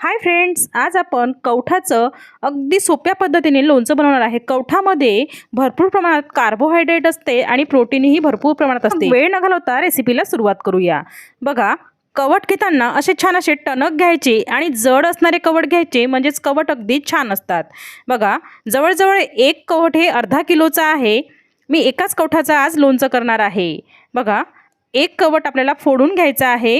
Hi friends आज आपण कवठाचं अगदी सोप्या पद्धतीने लोणचं बनवणार आहे. कवठामध्ये भरपूर प्रमाणात कार्बोहायड्रेट असते आणि प्रोटीनही भरपूर प्रमाणात असते. वेळ न घालवता रेसिपीला सुरुवात करूया. बघा कवट घेताना असे छान असे टणक घ्यायचे आणि जड असणारे कवट घ्यायचे म्हणजेच कवट अगदी छान असतात. बघा जवळजवळ एक कवट हे अर्धा किलोचं आहे. मी एकाच कवठाचं आज लोणचं करणार आहे. बघा एक कवट आपल्याला फोडून घ्यायचं आहे.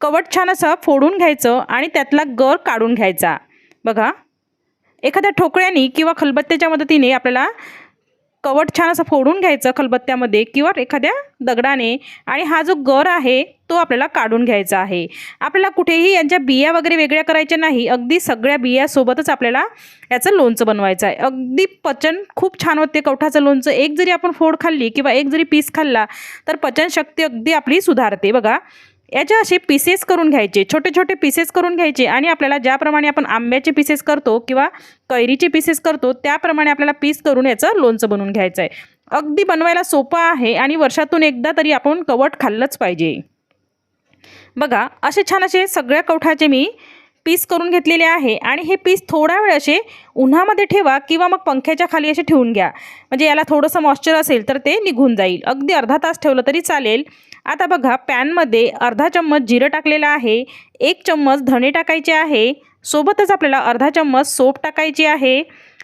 कवट छान असं फोडून घ्यायचं आणि त्यातला गर काढून घ्यायचा. बघा. एखाद्या ठोकळ्याने किंवा खलबत्त्याच्या मदतीने आपल्याला कवट छान असं फोडून घ्यायचं खलबत्त्यामध्ये किंवा एखाद्या दगडाने आणि हा जो गर आहे तो आपल्याला काढून घ्यायचा आहे. आपल्याला कुठेही यांच्या बिया वगैरे वेगळ्या करायच्या नाही. अगदी सगळ्या बियासोबतच आपल्याला याचं लोणचं बनवायचं आहे. अगदी पचन खूप छान होते कवठाचं लोणचं. एक जरी आपण फोड खाल्ली किंवा एक जरी पीस खाल्ला तर पचनशक्ती अगदी आपली सुधारते. बघा. याचे असे पीसेस करून घ्यायचे. छोटे छोटे पीसेस करून घ्यायचे आणि आपल्याला ज्याप्रमाणे आपण आंब्याचे पीसेस करतो किंवा कैरीचे पीसेस करतो त्याप्रमाणे आपल्याला पीस करून याचं लोणचं बनवून घ्यायचं आहे अगदी बनवायला सोपं आहे आणि वर्षातून एकदा तरी आपण कवट खाल्लंच पाहिजे. बघा असे छान असे सगळ्या कवठाचे मी पीस करून घेतलेले आहे आणि हे पीस थोडा वेळ असे उन्हामध्ये ठेवा किंवा मग पंख्याच्या खाली असे ठेवून घ्या. म्हणजे याला थोडंसं मॉइश्चर असेल तर ते निघून जाईल. अगदी अर्धा तास ठेवलं तरी चालेल. आता बघा पॅनमध्ये अर्धा चम्मच जिरं टाकलेलं आहे एक चम्मच धणे टाकायचे आहे सोबतच आपल्याला अर्धा चम्मच सोप टाकायची आहे.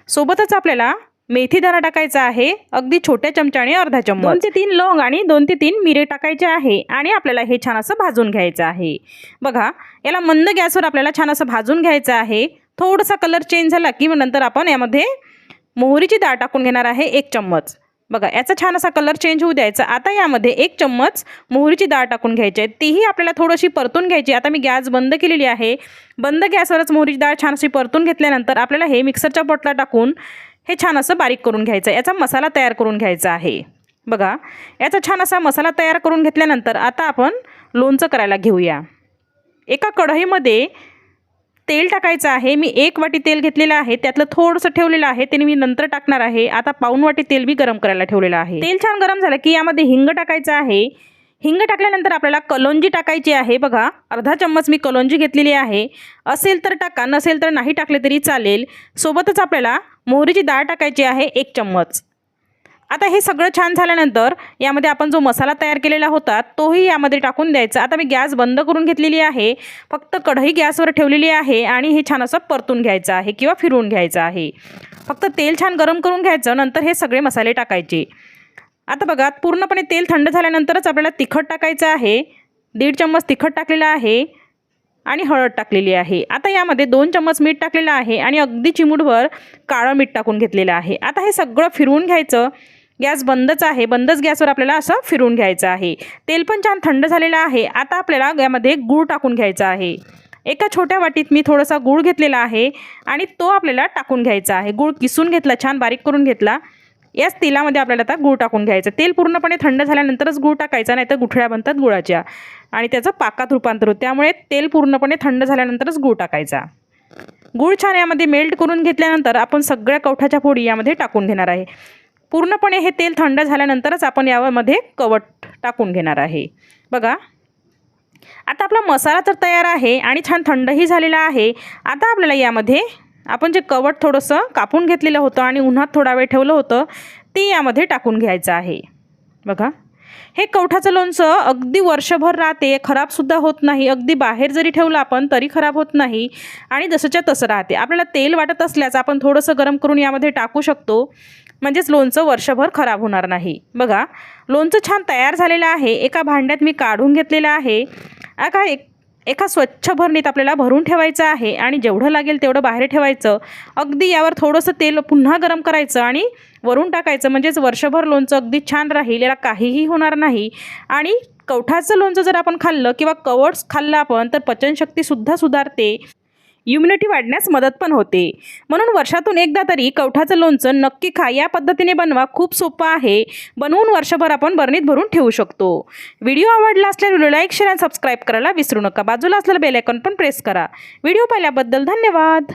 सोबतच आपल्याला मेथीदाणा टाकायचा आहे. अगदी छोट्या चमच्याने अर्धा चमच दोन ते तीन लवंग आणि दोन ते तीन मिरे टाकायचे आहे आणि आपल्याला हे छान असं भाजून घ्यायचं आहे. बघा याला मंद गॅसवर आपल्याला छान असं भाजून घ्यायचं आहे. थोडासा कलर चेंज झाला की मग नंतर आपण यामध्ये मोहरीची डाळ टाकून घेणार आहे एक चम्मच. बघा याचा छान असा कलर चेंज होऊ द्यायचा. आता यामध्ये एक चम्मच मोहरीची डाळ टाकून घ्यायची आहे. तीही आपल्याला थोडीशी परतून घ्यायची आता मी गॅस बंद केलेली आहे. बंद गॅसवरच मोहरीची डाळ छान अशी परतून घेतल्यानंतर आपल्याला हे मिक्सरच्या पोटला टाकून हे छान असं बारीक करून घ्यायचं आहे. याचा मसाला तयार करून घ्यायचा आहे. बघा याचा छान असा मसाला तयार करून घेतल्यानंतर आता आपण लोणचं करायला घेऊया. एका कढईमध्ये तेल टाकायचं आहे. मी एक वाटी तेल घेतलेलं आहे. त्यातलं थोडंसं ठेवलेलं आहे. ते मी नंतर टाकणार आहे. आता पाऊन वाटी तेल मी गरम करायला ठेवलेलं आहे. तेल छान गरम झालं की यामध्ये हिंग टाकायचं आहे. हिंग टाकल्यानंतर आपल्याला कलोंजी टाकायची आहे. बघा अर्धा चम्मच मी कलोंजी घेतलेली आहे. असेल तर टाका नसेल तर नाही टाकले तरी चालेल. सोबतच आपल्याला मोहरीची डाळ टाकायची आहे एक चम्मच. आता हे सगळं छान झाल्यानंतर यामध्ये आपण जो मसाला तयार केलेला होता तोही यामध्ये टाकून द्यायचा. आता मी गॅस बंद करून घेतलेली आहे फक्त कढई गॅसवर ठेवलेली आहे आणि हे छान असं परतून घ्यायचं आहे किंवा फिरवून घ्यायचं आहे. फक्त तेल छान गरम करून घ्यायचं नंतर हे सगळे मसाले टाकायचे. आता बघा पूर्णपणे तेल थंड झाल्यानंतरच आपल्याला तिखट टाकायचं आहे. दीड चम्मच तिखट टाकलेलं आहे. आणि हळद टाकलेली आहे. आता यामध्ये दोन चम्मच मीठ टाकलेलं आहे आणि अगदी चिमूटभर काळं मीठ टाकून घेतलेलं आहे. आता हे सगळं फिरवून घ्यायचं. गॅस बंदच आहे. बंदच गॅसवर आपल्याला असं फिरवून घ्यायचं आहे. तेल पण छान थंड झालेलं आहे. आता आपल्याला यामध्ये गूळ टाकून घ्यायचा आहे. एका छोट्या वाटीत मी थोडासा गूळ घेतलेला आहे आणि तो आपल्याला टाकून घ्यायचा आहे. गूळ किसून घेतला छान बारीक करून घेतला. याच तेलामध्ये आपल्याला आता गूळ टाकून घ्यायचं. तेल पूर्णपणे थंड झाल्यानंतरच गूळ टाकायचा नाही तर गुठळ्या बनतात गुळाच्या. आणि त्याचं पाकात रूपांतर होतं. त्यामुळे तेल पूर्णपणे थंड झाल्यानंतरच गूळ टाकायचा. गूळ छान यामध्ये मेल्ट करून घेतल्यानंतर आपण सगळ्या कवठाच्या फोडी यामध्ये टाकून घेणार आहे. पूर्णपणे हे तेल थंड झाल्यानंतरच आपण यामध्ये कवट टाकून घेणार आहे. बघा. आता आपला मसाला तर तयार आहे आणि छान थंडही झालेला आहे. आता आपल्याला यामध्ये आपण जे कवट थोडंसं कापून घेतलेलं होतं आणि उन्हात थोडा वेळ ठेवलं होतं ते यामध्ये टाकून घ्यायचं आहे. बघा. हे कवठाचं लोणचं अगदी वर्षभर राहते खराबसुद्धा होत नाही. अगदी बाहेर जरी ठेवलं आपण तरी खराब होत नाही आणि जसंच्या तसं राहते. आपल्याला तेल वाटत असल्याचं आपण थोडंसं गरम करून यामध्ये टाकू शकतो. म्हणजेच लोणचं वर्षभर खराब होणार नाही. बघा. लोणचं छान तयार झालेलं आहे. एका भांड्यात मी काढून घेतलेलं आहे. का एक एका स्वच्छ भरणीत आपल्याला भरून ठेवायचं आहे आणि जेवढं लागेल तेवढं बाहेर ठेवायचं. अगदी यावर थोडंसं तेल पुन्हा गरम करायचं आणि वरून टाकायचं. म्हणजेच वर्षभर लोणचं अगदी छान राहील याला काहीही होणार नाही. आणि कवठाचं लोणचं जर आपण खाल्लं किंवा कवट्स खाल्लं आपण तर पचनशक्तीसुद्धा सुधारते. इम्युनिटी वाढण्यास मदत पण होते. म्हणून वर्षातून एकदा तरी कवठाचं लोणचं नक्की खा. या पद्धतीने बनवा. खूप सोपं आहे. बनवून वर्षभर आपण बरणीत भरून ठेवू शकतो. व्हिडिओ आवडला असल्यास व्हिडिओ लाईक शेअर आणि सबस्क्राईब करायला विसरू नका. बाजूला असलेलं बेलायकॉन पण प्रेस करा. व्हिडिओ पाहिल्याबद्दल धन्यवाद.